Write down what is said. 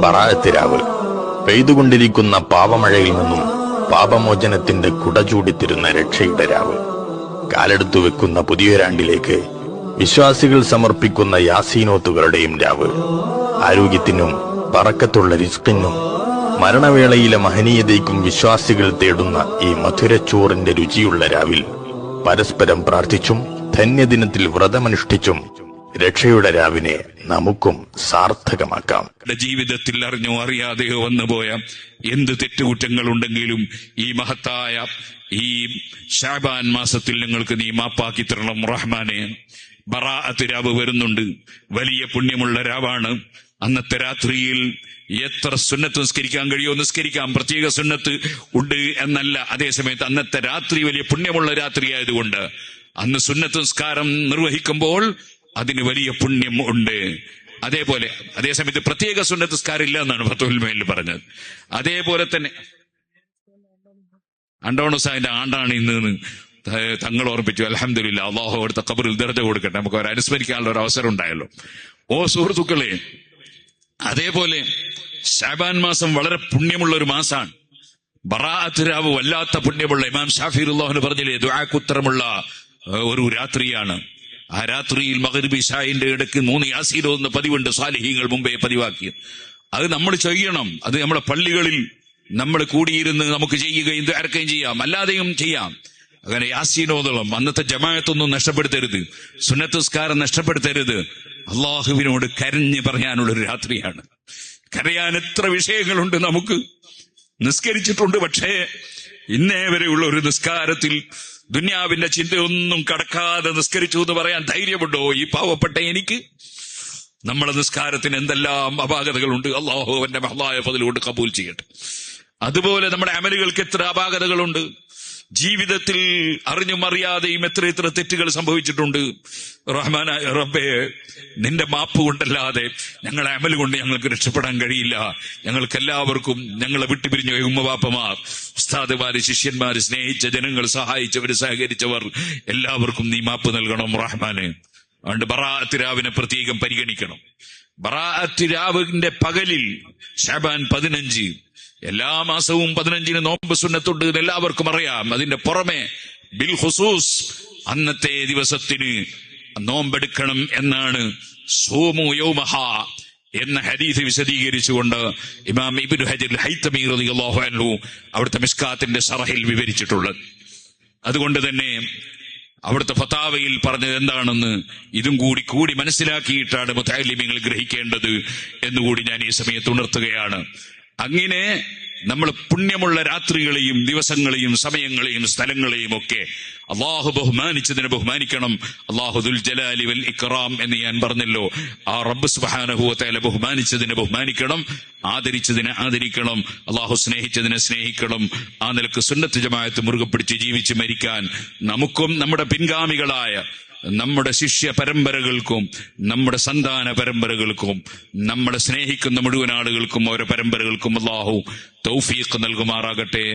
ബറാഅത്തിരാവ് പെയ്തുകൊണ്ടിരിക്കുന്ന പാപമഴയിൽ നിന്നും പാപമോചനത്തിന്റെ കുട ചൂടിത്തിരുന്ന രക്ഷയുടെ രാവ് കാലെടുത്തു വെക്കുന്ന പുതിയൊരാണ്ടിലേക്ക് വിശ്വാസികൾ സമർപ്പിക്കുന്ന യാസീനോത്തുകളുടെയും രാവ് ആരോഗ്യത്തിനും പറക്കത്തുള്ള റിസ്കിനും മരണവേളയിലെ മഹനീയതയ്ക്കും വിശ്വാസികൾ തേടുന്ന ഈ മധുരച്ചോറിന്റെ രുചിയുള്ള രാവിൽ പരസ്പരം പ്രാർത്ഥിച്ചും ധന്യദിനത്തിൽ വ്രതമനുഷ്ഠിച്ചും രക്ഷയുടെ രാവിനെ നമുക്കും സാർത്ഥകമാക്കാം. ജീവിതത്തിൽ അറിഞ്ഞോ അറിയാതെയോ വന്നുപോയ എന്ത് തെറ്റുകുറ്റങ്ങളുണ്ടെങ്കിലും ഈ മഹത്തായ ഈ ഷാബാൻ മാസത്തിൽ നിങ്ങൾക്ക് നീ മാപ്പാക്കി തരണം റഹ്മാനെ. ബറാഅത്ത് രാവ് വരുന്നുണ്ട്. വലിയ പുണ്യമുള്ള രാവാണ്. അന്നത്തെ രാത്രിയിൽ എത്ര സുന്നത്ത് നിസ്കരിക്കാൻ കഴിയോ നിസ്കരിക്കാം. പ്രത്യേക സുന്നത്ത് ഉണ്ട് എന്നല്ല. അതേസമയത്ത് അന്നത്തെ രാത്രി വലിയ പുണ്യമുള്ള രാത്രി ആയതുകൊണ്ട് അന്ന് സുന്നത്ത് നിസ്കാരം നിർവഹിക്കുമ്പോൾ അതിന് വലിയ പുണ്യം ഉണ്ട്. അതേപോലെ അതേസമയത്ത് പ്രത്യേക ഇല്ല എന്നാണ് ഫത്തുൽമയിൽ പറഞ്ഞത്. അതേപോലെ തന്നെ അണ്ടോണസാന്റെ ആണ്ടാണ് ഇന്ന് തങ്ങൾ ഓർപ്പിച്ചു. അലഹമില്ല അള്ളാഹു അവിടുത്തെ കബറിൽ ദർജ കൊടുക്കട്ടെ. നമുക്ക് അവർ അനുസ്മരിക്കാനുള്ള ഒരു അവസരം ഉണ്ടായല്ലോ. ഓ സുഹൃത്തുക്കളെ അതേപോലെ ഷാബാൻ മാസം വളരെ പുണ്യമുള്ള ഒരു മാസമാണ് ബറാഅത്ത് രാവ് വല്ലാത്ത പുണ്യമുള്ള ഇമാം ഷാഫിർ അള്ളാഹുന് പറഞ്ഞില്ലേ ദുആക്കുത്തരമുള്ള ഏഹ്, ഒരു രാത്രിയാണ്. ആ രാത്രിയിൽ മകരിബി ഷായിന്റെ ഇടയ്ക്ക് മൂന്ന് യാസീലോ എന്ന പതിവുണ്ട് സാലിഹീങ്ങൾ മുമ്പേ പതിവാക്കിയത്. അത് നമ്മൾ ചെയ്യണം. അത് നമ്മുടെ പള്ളികളിൽ നമ്മൾ കൂടിയിരുന്ന് നമുക്ക് ചെയ്യുകയും ദ്വാരക്കുകയും ചെയ്യാം. അല്ലാതെയും ചെയ്യാം. അങ്ങനെ യാസീനോദളം അന്നത്തെ ജമായത്തൊന്നും നഷ്ടപ്പെടുത്തരുത്. സുന്നത്തുസ്കാരം നഷ്ടപ്പെടുത്തരുത്. അള്ളാഹുവിനോട് കരഞ്ഞു പറയാനുള്ള ഒരു രാത്രിയാണ്. കരയാൻ എത്ര വിഷയങ്ങളുണ്ട് നമുക്ക്. നിസ്കരിച്ചിട്ടുണ്ട് പക്ഷേ ഇന്നേ വരെയുള്ള ഒരു നിസ്കാരത്തിൽ ദുന്യാവിന്റെ ചിന്തയൊന്നും കടക്കാതെ നിസ്കരിച്ചു എന്ന് പറയാൻ ധൈര്യമുണ്ടോ? ഈ പാവപ്പെട്ട എനിക്ക്? നമ്മളെ നിസ്കാരത്തിന് എന്തെല്ലാം അപാകതകളുണ്ട്? അള്ളാഹു അവന്റെ മഹ്ലായ പതിലുകൊണ്ട് കബൂൽ ചെയ്യട്ടെ. അതുപോലെ നമ്മുടെ അമലുകൾക്ക് എത്ര അപാകതകളുണ്ട്? ജീവിതത്തിൽ അറിഞ്ഞും അറിയാതെയും എത്ര എത്ര തെറ്റുകൾ സംഭവിച്ചിട്ടുണ്ട്. റഹ്മാന റബ്ബേ നിന്റെ മാപ്പ് കൊണ്ടല്ലാതെ ഞങ്ങളെ അമൽ കൊണ്ട് ഞങ്ങൾക്ക് രക്ഷപ്പെടാൻ കഴിയില്ല. ഞങ്ങൾക്ക് എല്ലാവർക്കും ഞങ്ങളെ വിട്ടുപിരിഞ്ഞ ഉമ്മവാപ്പമാർ ഉസ്താദുമാര് ശിഷ്യന്മാര് സ്നേഹിച്ച ജനങ്ങൾ സഹായിച്ചവർ സഹകരിച്ചവർ എല്ലാവർക്കും നീ മാപ്പ് നൽകണം റഹ്മാന്. അതുകൊണ്ട് ബറാത്തിരാവിനെ പ്രത്യേകം പരിഗണിക്കണം. ബറാത്തിരാവിന്റെ പകലിൽ ഷാബാൻ പതിനഞ്ച് എല്ലാ മാസവും പതിനഞ്ചിന് നോമ്പ് സുന്നത്തുണ്ട് എന്ന് എല്ലാവർക്കും അറിയാം. അതിന്റെ പുറമെ ബിൽ ഹുസൂസ് അന്നത്തെ ദിവസത്തിന് നോമ്പെടുക്കണം എന്നാണ് സോമു യൗമഹ എന്ന ഹദീസ് വിശദീകരിച്ചുകൊണ്ട് ഇമാം ഇബിൻ ഹജർ ഹൈത്തമി റളിയല്ലാഹു അൻഹു അവിടുത്തെ മിസ്കാത്തിന്റെ സറഹിൽ വിവരിച്ചിട്ടുള്ളത്. അതുകൊണ്ട് തന്നെ അവിടുത്തെ ഫത്താവയിൽ പറഞ്ഞത് എന്താണെന്ന് ഇതും കൂടി കൂടി മനസ്സിലാക്കിയിട്ടാണ് മുത്താലിമ്യങ്ങൾ ഗ്രഹിക്കേണ്ടത് എന്നുകൂടി ഞാൻ ഈ സമയത്ത് ഉണർത്തുകയാണ്. അങ്ങനെ നമ്മൾ പുണ്യമുള്ള രാത്രികളെയും ദിവസങ്ങളെയും സമയങ്ങളെയും സ്ഥലങ്ങളെയും ഒക്കെ അള്ളാഹു ബഹുമാനിച്ചതിനെ ബഹുമാനിക്കണം. അള്ളാഹുദുൽ ജലാലി വൽ ഇക്റാം എന്ന് ഞാൻ പറഞ്ഞല്ലോ. ആ റബ്ബ് സുബാനഹുവത്തേല ബഹുമാനിച്ചതിനെ ബഹുമാനിക്കണം ആദരിച്ചതിനെ ആദരിക്കണം അള്ളാഹു സ്നേഹിച്ചതിനെ സ്നേഹിക്കണം ആ നിലയ്ക്ക് സുന്നത്ത് ജമായത്ത് മുറുകെ പിടിച്ച് ജീവിച്ച് മരിക്കാൻ നമുക്കും നമ്മുടെ പിൻഗാമികളായ നമ്മുടെ ശിഷ്യ പരമ്പരകൾക്കും നമ്മുടെ സന്താന പരമ്പരകൾക്കും നമ്മളെ സ്നേഹിക്കുന്ന മുഴുവൻ ആളുകൾക്കും ഓരോ പരമ്പരകൾക്കും അള്ളാഹു തൗഫീഖ് നൽകുമാറാകട്ടെ.